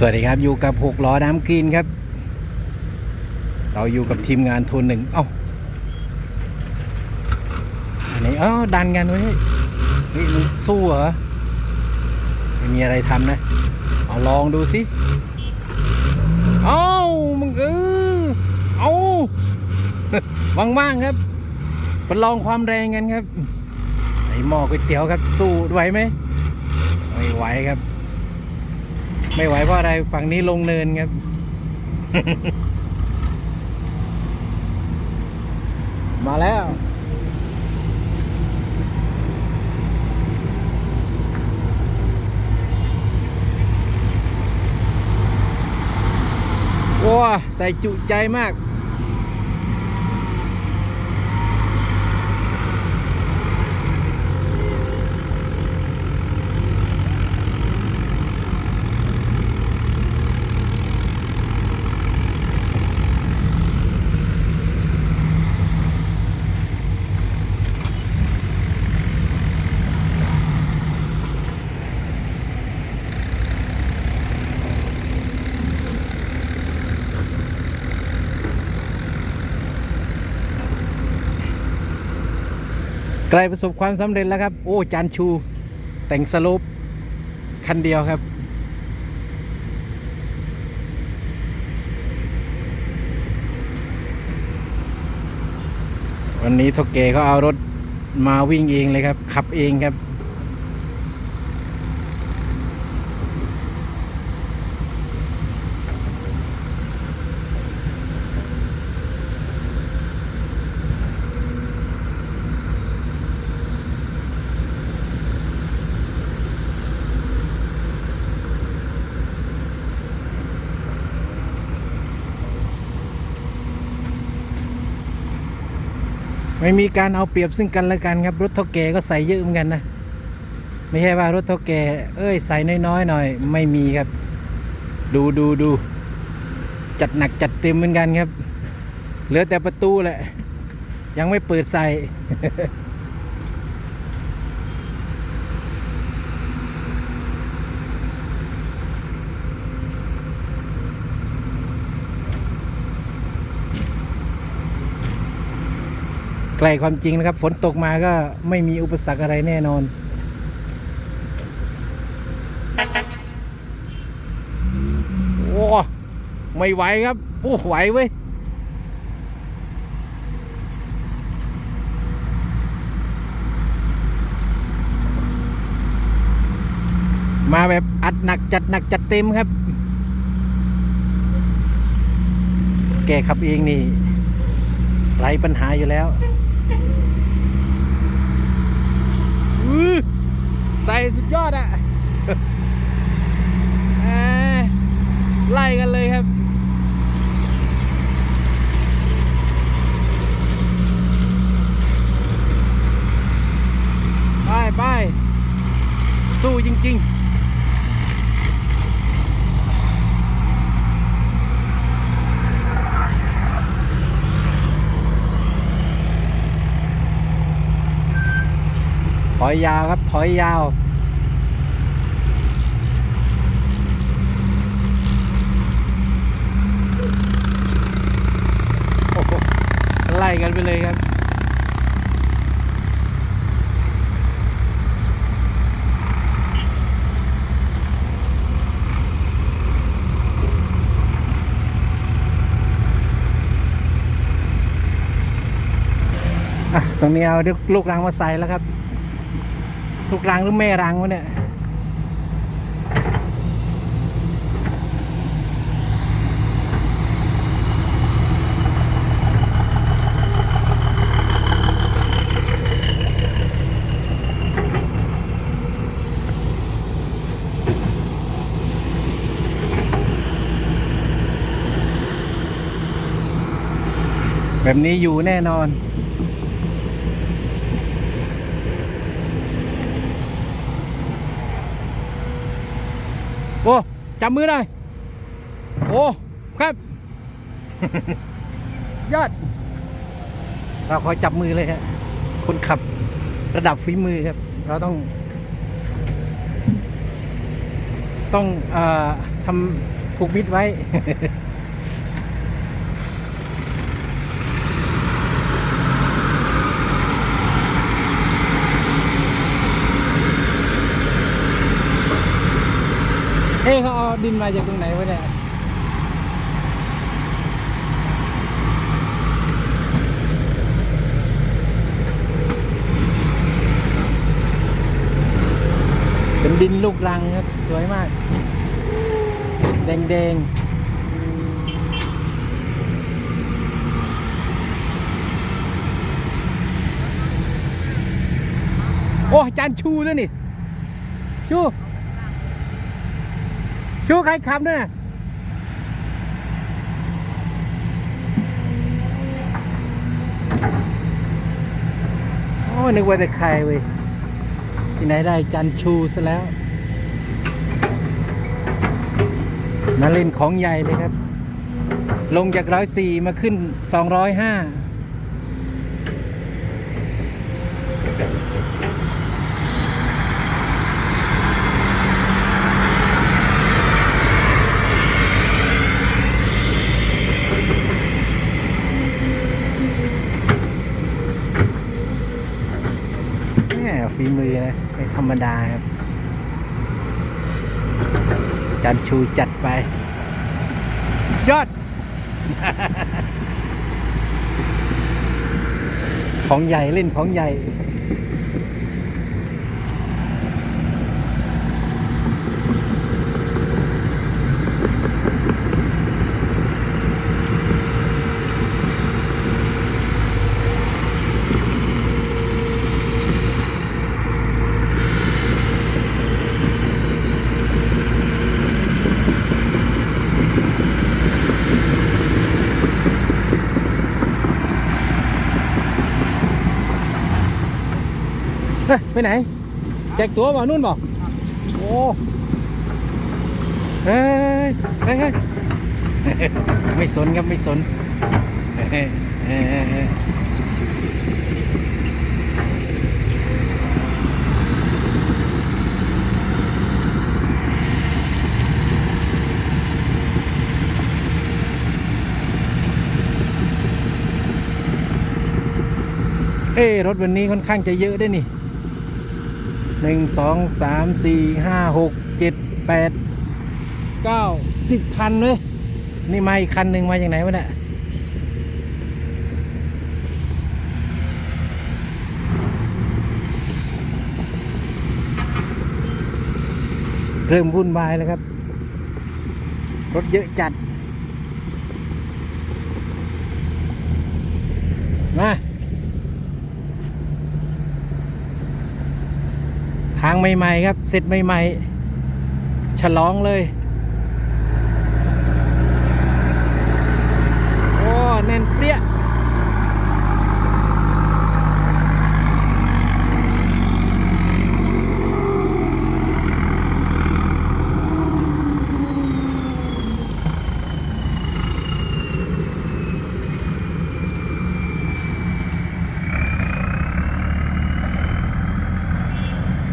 สวัสดีครับอยู่กับหกล้อน้ำกรีนครับ เราอยู่กับทีมงานทุนหนึ่งเอ้าอันนี้เอ้ดันกันไว้ยเฮ้ยมึงสู้เหรอไม่มีอะไรทำนะเอาลองดูสิเอ้ามึงเออเอาว่างๆครับประลองความแรงกันครับไอหม้อก๋วยเตี๋ยวครับสู้ไหวไหมไม่ไหวครับ ไม่ไหวเพราะอะไรฝั่งนี้ลงเนินครับมาแล้ว ว้าใส่จุใจมาก ใกล้ประสบความสำเร็จแล้วครับ โอ้จานชู แต่งสลปคันเดียวครับวันนี้ทกเกเขาเอารถมาวิ่งเองเลยครับ ขับเองครับ ไม่มีการเอาเปรียบซึ่งกันและกันครับ รถเท่าแก่ก็ใส่เยอะเหมือนกันนะ ไม่ใช่ว่ารถเท่าแก่เอ้ยใส่น้อยๆหน่อย ไม่มีครับ ดูดูดูจัดหนักจัดเต็มเหมือนกันครับ เหลือแต่ประตูแหละ ยังไม่เปิดใส่ ใกล้ความจริงนะครับ ฝนตกมาก็ไม่มีอุปสรรคอะไรแน่นอน โอ้ไม่ไหวครับ โอ้ไหวเว้ยมาแบบอัดหนักจัดหนักจัดเต็มครับ แกขับเองนี่ไรปัญหาอยู่แล้วอื้อ ใส่สุดยอดอะ อ่าไล่กันเลยครับ ไปไปสู้จริง ๆ ถอยยาวครับ ถอยยาวโอ้โหไล่กันไปเลยครับอะตรงนี้เอาลูกรังมาใส่แล้วครับ ลูกรังหรือแม่รังวะเนี่ยแบบนี้อยู่แน่นอน โอ้จับมือหน่อยโอ้ครับ ยอด เราขอจับมือเลยครับคนขับระดับฝีมือครับ เราต้อง ต้องเอ่อทำผูกมิดไว้ เอ้เขาเอาดินมาจากตรงไหนวะเนี่ยเป็นดินลูกรังครับ สวยมาก แดงๆโอ้จานชูด้วยนี่ ชู ชูใครขับเนี่ยโอ้นึกว่าแต่ใครเว้ยที่ไหนได้จันชูซะแล้วมาเล่นของใหญ่เลยครับ ลงจากร้อยสี่มาขึ้นสองร้อยห้าแห มฝีมือนะไม่ธรรมดาครับจันชูจัดไป ยอด ของใหญ่เล่นของใหญ่ เฮ้ยไปไหน แจกตัวบ่นู่นบ่โอ้เฮ้ยเฮ้ยไม่สนครับไม่สนเฮ้ยเฮ้ยเฮ้ยเฮ้ยเอ้รถวันนี้ค่อนข้างจะเยอะด้วยนี่ หนึ่งสองสามสี่ห้าหกเจ็ดแปดเก้าสิบคันเลยนี่มาอีกคันหนึ่งมาจากไหนวะเนี่ยเริ่มวุ่นวายแล้วครับ รถเยอะจัด มา ทางใหม่ๆครับ เสร็จใหม่ๆ ฉลองเลย โอ้ แน่นเปรี้ย